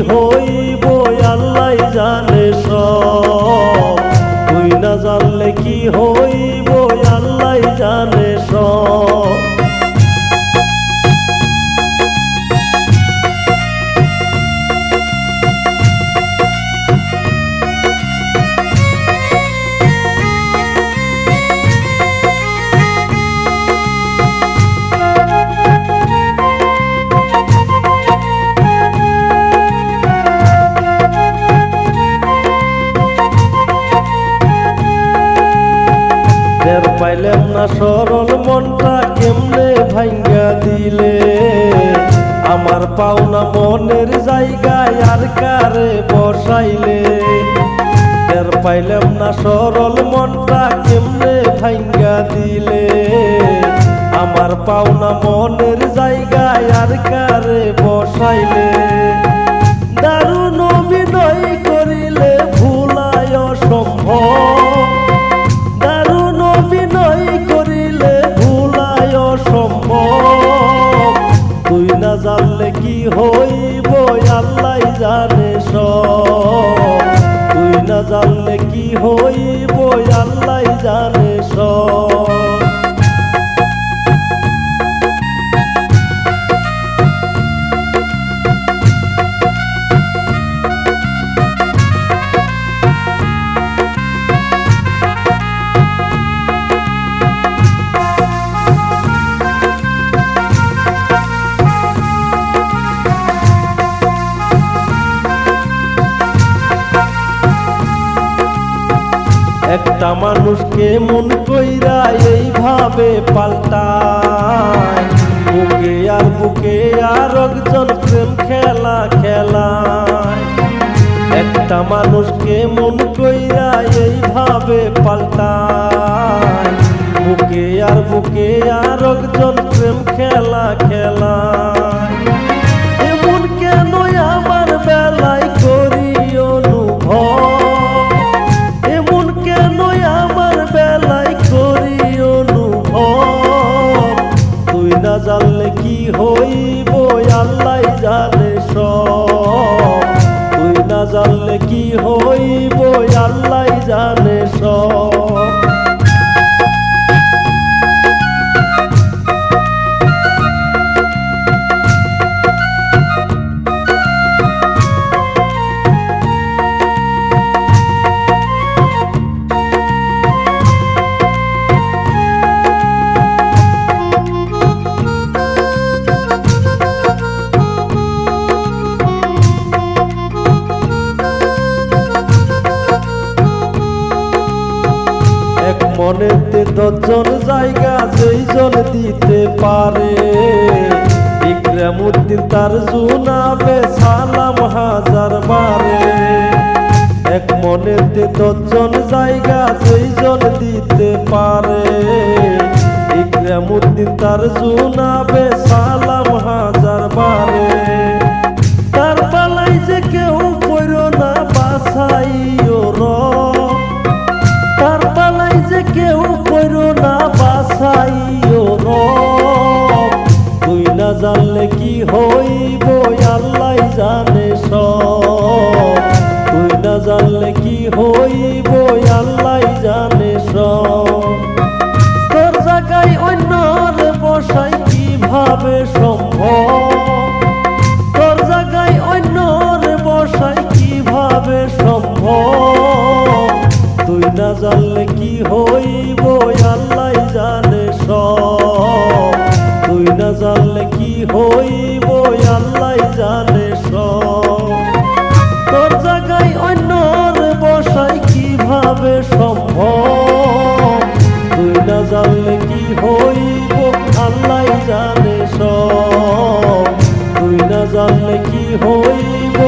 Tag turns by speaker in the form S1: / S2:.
S1: হইব আল্লাহ জানে সব। তুই না জানলে কি হইব? না সরল মনটা কেমনে ভাঙ্গা দিলে? আমার পাওনা মনের জায়গায় আর কারে বসাইলে? টের পাইলাম না সরল মনটা কেমনে ভাঙ্গা দিলে? আমার পাওনা মনের জায়গায় আর কারে বসাইলে? দারুণ কি হইব আল্লাহ জানে সব। তুই না জানলে কি হইব আল্লাহ জানে সব। একটা মানুষকে মন কইরা এইভাবে পাল্টায়? বুকে আর বুকে আর একজন প্রেম খেলা খেলায়। একটা মানুষকে মন কইরা এইভাবে পাল্টায়? বুকে আর বুকে আর একজন প্রেম খেলা খেলায়। না কি হইব? আল্লাহ জানে সব। তুই না জানলে কি হইব? আল্লাহ জানে সব। মনেতে দশজন জায়গা যেইজন দিতে পারে। ইকরামুদ্দিন তার জুনাবে সালাম হাজার বারে। এক মনেতে দশজন জায়গা যেইজন দিতে পারে। ইকরামুদ্দিন তার জুনাবে সালাম জানলে কি হইব? আল্লাহ জানে সব। তোর জায়গায় অন্যর বসাই কীভাবে সম্ভব? তুই না জানলে কি হইব? আল্লাহ জানে সব। তুই না জানলে কি হইব?